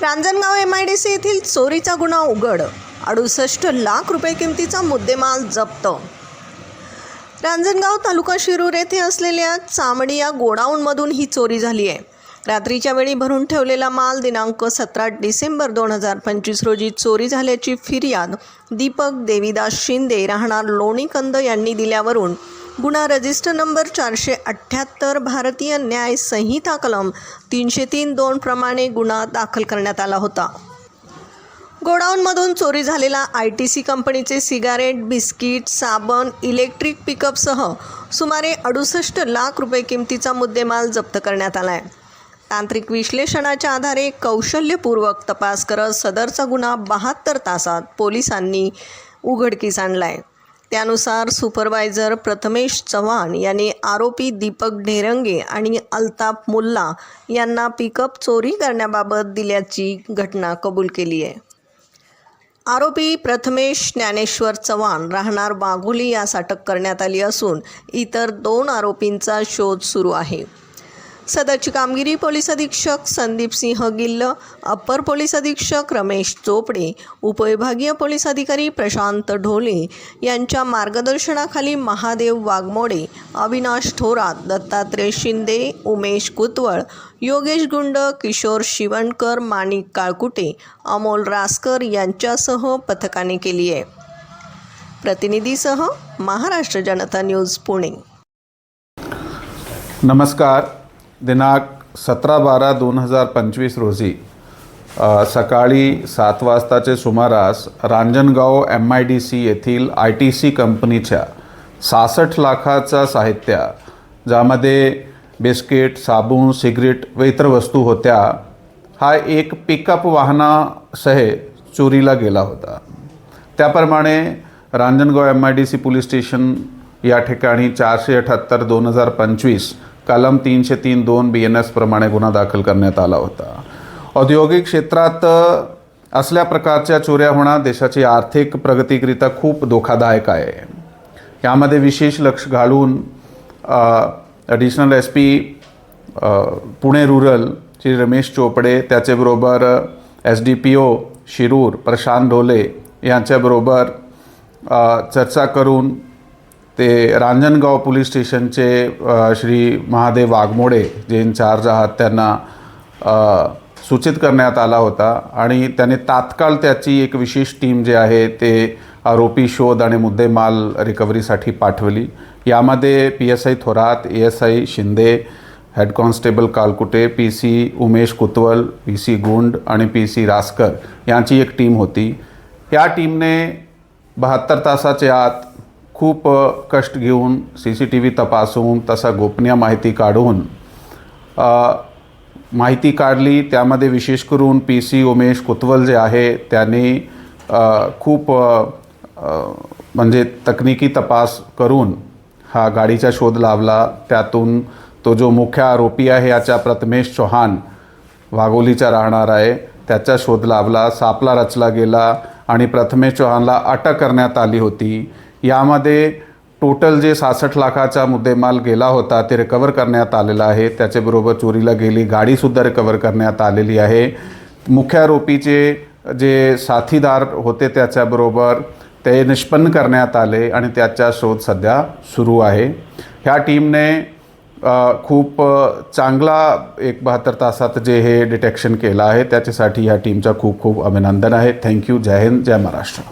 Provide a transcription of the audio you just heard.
Ranjangaon M I D C येथील चोरीचा गुन्हा उघड. अडुसष्ट लाख रुपये किमतीचा मुद्देमाल जप्त. रांजणगाव तालुका शिरूर येथे असलेल्या चामडी या गोडाऊनमधून ही चोरी झाली आहे. रात्रीच्या वेळी भरून ठेवलेला माल दिनांक सतरा डिसेंबर दोन हजार पंचवीस रोजी चोरी झाल्याची फिर्याद दीपक देवीदास शिंदे राहणार लोणीकंद यांनी दिल्यावरून गुन्हा रजिस्टर नंबर चारशे अठ्ठ्याहत्तर भारतीय न्याय संहिता कलम तीनशे तीन दोन प्रमाणे गुन्हा दाखल करण्यात आला होता. गोडाऊनमधून चोरी झालेला आय टी सी कंपनीचे सिगारेट बिस्किट साबण इलेक्ट्रिक पिकअपसह सुमारे अडुसष्ट लाख रुपये किमतीचा मुद्देमाल जप्त करण्यात आला आहे तांत्रिक विश्लेषणाच्या आधारे कौशल्यपूर्वक तपास करत सदरचा गुन्हा बहात्तर तासात पोलिसांनी उघडकीस आणला आहे त्यानुसार सुपरवायझर प्रथमेश चव्हाण यांनी आरोपी दीपक ढेरंगे आणि अल्ताफ मुल्ला यांना पिकअप चोरी करण्याबाबत दिल्याची घटना कबूल केली आहे. आरोपी प्रथमेश ज्ञानेश्वर चव्हाण राहणार वाघोली यास अटक करण्यात आली असून इतर दोन आरोपींचा शोध सुरू आहे. सदरची कामगिरी पोलीस अधीक्षक संदीप सिंह गिल्ल अप्पर पोलीस अधीक्षक रमेश चोपडे उपविभागीय पोलीस अधिकारी प्रशांत ढोले यांच्या मार्गदर्शनाखाली महादेव वाघमोडे अविनाश थोरात दत्तात्रय शिंदे उमेश कुतवळ योगेश गुंड किशोर शिवणकर माणिक काळकुटे अमोल रासकर यांच्यासह पथकाने केली आहे. प्रतिनिधीसह महाराष्ट्र जनता न्यूज पुणे. नमस्कार. दिनांक सतरा बारा दोन हजार पंचवीस रोजी सकाळी सात वाजताचे सुमारास Ranjangaon M I D C येथील आय टी सी कंपनीच्या सहासष्ट लाखाचा साहित्य ज्यामध्ये बिस्किट साबण सिगरेट व इतर वस्तू होत्या हा एक पिकअप वाहनासह चोरीला गेला होता. त्याप्रमाणे Ranjangaon M I D C police station या ठिकाणी चारशे अठ्ठ्याहत्तर दोन हजार पंचवीस कलम तीनशे तीन दोन बी एन एसप्रमाणे गुन्हा दाखल करण्यात आला होता. औद्योगिक क्षेत्रात असल्या प्रकारच्या चोऱ्या होणं देशाची आर्थिक प्रगतीकरिता खूप धोकादायक आहे. यामध्ये विशेष लक्ष घालून additional S P Pune rural Shri Ramesh Chopde त्याच्याबरोबर S D P O Shirur Prashant Dhole यांच्याबरोबर चर्चा करून ते रांजणगाव पोलीस स्टेशनचे श्री महादेव वाघमोडे जे इन्चार्ज आहात त्यांना सूचित करण्यात आला होता. आणि त्याने तात्काळ त्याची एक विशेष टीम जे आहे ते आरोपी शोध आणि मुद्देमाल रिकव्हरीसाठी पाठवली. यामध्ये P S I Thorat A S I Shinde head constable Kalkute P C Umesh Kutwal P C Gund आणि पी सी रासकर यांची एक टीम होती. या टीमने बहात्तर तासाच्या आत खूप कष्ट घेऊन सी सी टी व्ही तपासून तसा गोपनीय माहिती काढून माहिती काढली. त्यामध्ये विशेष करून पी सी उमेश कुतवल जे आहे त्यांनी खूप म्हणजे तकनिकी तपास करून हा गाडीचा शोध लावला. त्यातून तो जो मुख्य आरोपी आहे याच्या प्रथमेश चौहान वाघोलीचा राहणार आहे. त्याचा शोध लावला सापला रचला गेला आणि प्रथमेश चौहानला अटक करण्यात आली होती. यामध्ये टोटल जे सहासष्ट लाखाचा मुद्देमाल गेला होता ते रिकवर करण्यात आलेला आहे. त्याच्याबरोबर चोरीला गेली गाडीसुद्धा रिकवर करण्यात आलेली आहे. मुख्य आरोपीचे जे साथीदार होते त्याच्याबरोबर ते निष्पन्न करण्यात आले आणि त्याचा शोध सध्या सुरू आहे. ह्या टीमने खूप चांगला एक बहात्तर तासात जे हे डिटेक्शन केलं आहे त्याच्यासाठी ह्या टीमचा खूप खूप अभिनंदन आहे. थँक्यू जय हिंद. जय महाराष्ट्र.